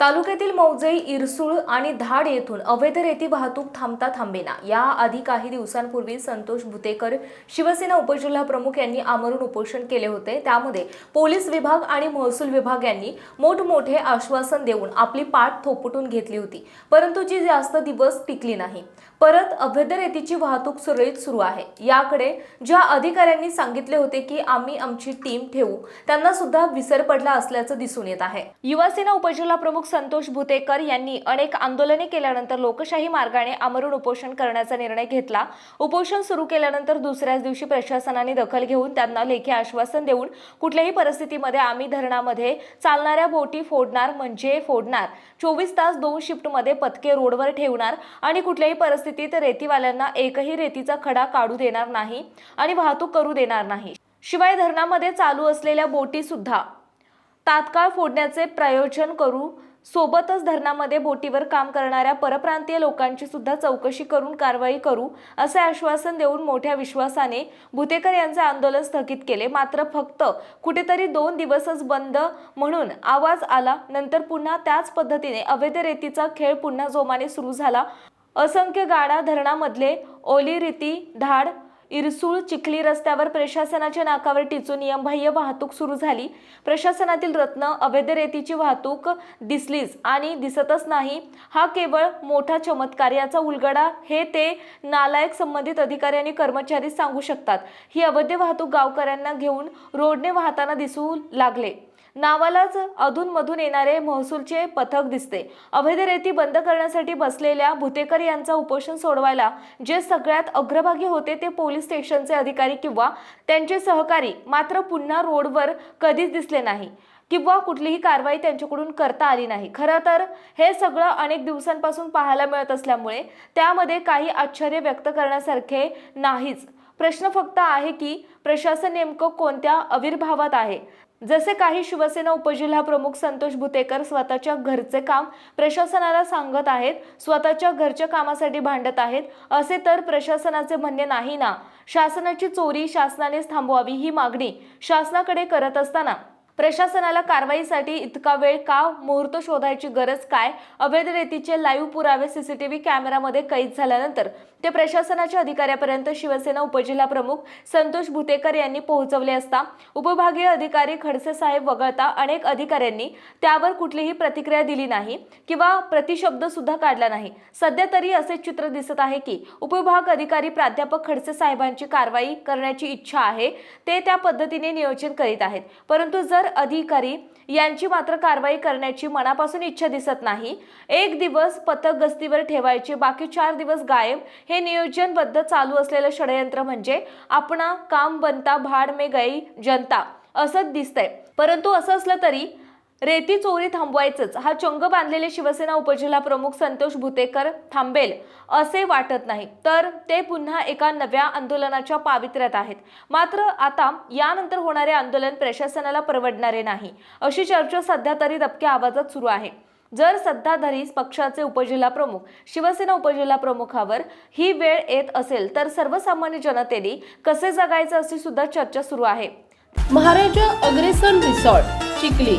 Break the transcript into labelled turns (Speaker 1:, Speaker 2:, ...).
Speaker 1: तालुक्यातील मौजे इरसूळ आणि धाड येथून अवैध रेती वाहतूक थांबता थांबेना. याआधी काही दिवसांपूर्वी संतोष भुतेकर शिवसेना उपजिल्हा प्रमुख यांनी आमरण उपोषण केले होते. त्यामध्ये पोलीस विभाग आणि महसूल विभाग यांनी मोठमोठे आश्वासन देऊन आपली पाठ थोपटून घेतली होती. परंतु जी जास्त दिवस टिकली नाही. परत अवैध रेतीची वाहतूक सुरळीत सुरू आहे. याकडे ज्या अधिकाऱ्यांनी सांगितले होते की आम्ही आमची टीम ठेवू त्यांना सुद्धा विसर पडला असल्याचं दिसून येत आहे. युवासेना उपजिल्हा प्रमुख संतोष भुतेकर यांनी अनेक आंदोलने केल्यानंतर लोकशाही मार्गाने आमरण उपोषण करण्याचा निर्णय घेतला. उपोषण सुरू केल्यानंतर दुसऱ्याच दिवशी प्रशासनाने दखल घेऊन त्यांना लेखी आश्वासन देऊन कुठल्याही परिस्थितीमध्ये आम्ही धरणामध्ये चालणाऱ्या बोटी फोडणार म्हणजे फोडणार. चोवीस तास दोन शिफ्टमध्ये पथके रोडवर ठेवणार आणि कुठल्याही परिस्थितीत रेतीवाल्यांना एकही रेतीचा खडा काढू देणार नाही आणि वाहतूक करू देणार नाही. शिवाय धरणामध्ये चालू असलेल्या बोटी सुद्धा तात्काळ फोडण्याचे प्रयोजन करू सोबतच धरणामध्ये बोटीवर काम करणाऱ्या परप्रांतीय लोकांची सुद्धा चौकशी करून कारवाई करू असे आश्वासन देऊन मोठ्या विश्वासाने भुतेकर यांचे आंदोलन स्थगित केले. मात्र फक्त कुठेतरी दोन दिवसच बंद म्हणून आवाज आला. नंतर पुन्हा त्याच पद्धतीने अवैध रेतीचा खेळ पुन्हा जोमाने सुरू झाला. असंख्य गाडा धरणामधले ओली रीती धाड इरसूळ चिखली रस्त्यावर प्रशासनाच्या नाकावर टिचून नियमबाह्य वाहतूक सुरू झाली. प्रशासनातील रत्न अवैध रेतीची वाहतूक दिसलीच आणि दिसतच नाही. हा केवळ मोठा चमत्कार याचा उलगडा हे ते नालायक संबंधित अधिकारी आणि कर्मचारी सांगू शकतात. ही अवैध वाहतूक गावकऱ्यांना घेऊन रोडने वाहताना दिसू लागले. नावालाच अधूनमधून येणारे महसूलचे पथक दिसते. अवैध रेती बंद करण्यासाठी बसलेल्या भुतेकर यांचा उपोषण सोडवायला जे सगळ्यात अग्रभागी होते ते पोलीस स्टेशनचे अधिकारी किंवा त्यांचे सहकारी मात्र पुन्हा रोडवर कधीच दिसले नाही किंवा कुठलीही कारवाई त्यांच्याकडून करता आली नाही. खरं तर हे सगळं अनेक दिवसांपासून पाहायला मिळत असल्यामुळे त्यामध्ये काही आश्चर्य व्यक्त करण्यासारखे नाहीच. प्रश्न फक्त आहे की प्रशासन नेमकं कोणत्या आविर्भावात आहे? जसे काही शिवसेना उपजिल्हा प्रमुख संतोष भुतेकर स्वतःच्या घरचे काम प्रशासनाला सांगत आहेत स्वतःच्या घरच्या कामासाठी भांडत आहेत असे तर प्रशासनाचे म्हणणे नाही ना. शासनाची चोरी शासनानेच थांबवावी ही मागणी शासनाकडे करत असताना प्रशासनाला कारवाईसाठी इतका वेळ का मुहूर्त शोधायची गरज काय? अवैध रेतीचे लाईव्ह पुरावे सीसीटीव्ही कॅमेरामध्ये कैद झाल्यानंतर ते प्रशासनाच्या अधिकाऱ्यापर्यंत शिवसेना उपजिल्हा प्रमुख संतोष भुतेकर यांनी पोहोचवले असता उपभागीय अधिकारी खडसे साहेब वगळता अनेक अधिकाऱ्यांनी त्यावर कुठलीही प्रतिक्रिया दिली नाही किंवा प्रतिशब्द सुद्धा काढला नाही. सध्या तरी असे चित्र दिसत आहे की उपविभाग अधिकारी प्राध्यापक खडसे साहेबांची कारवाई करण्याची इच्छा आहे ते त्या पद्धतीने नियोजन करीत आहेत. परंतु जर अधिकारी यांची मात्र कारवाई करण्याची मनापासून इच्छा दिसत नाही. एक दिवस पथक गस्तीवर ठेवायचे बाकी चार दिवस गायब. हे नियोजनबद्ध चालू असलेलं षडयंत्र म्हणजे आपणा काम बनता भाड मे गई जनता. असंच दिसतंय. परंतु असं असलं तरी रेती चोरी थांबवायचंच. हा चंग बांधलेले शिवसेना उपजिल्हा प्रमुख संतोष भुतेकर थांबेल असे वाटत नाही. तर ते पुन्हा एका नव्या आंदोलनाच्या पावित्र्यात आहेत. मात्र आता यानंतर होणारे आंदोलन प्रशासनाला परवडणारे नाही. अशी चर्चा सध्या तरी दबक्या आवाजात सुरू आहे. जर सत्ताधारी पक्षाचे उपजिल्हा प्रमुख शिवसेना उपजिल्हा प्रमुखावर ही वेळ येत असेल तर सर्वसामान्य जनतेने कसे जगायचं अशी सुद्धा चर्चा सुरू आहे.
Speaker 2: महाराजा अग्रेसन रिसॉर्ट चिखली.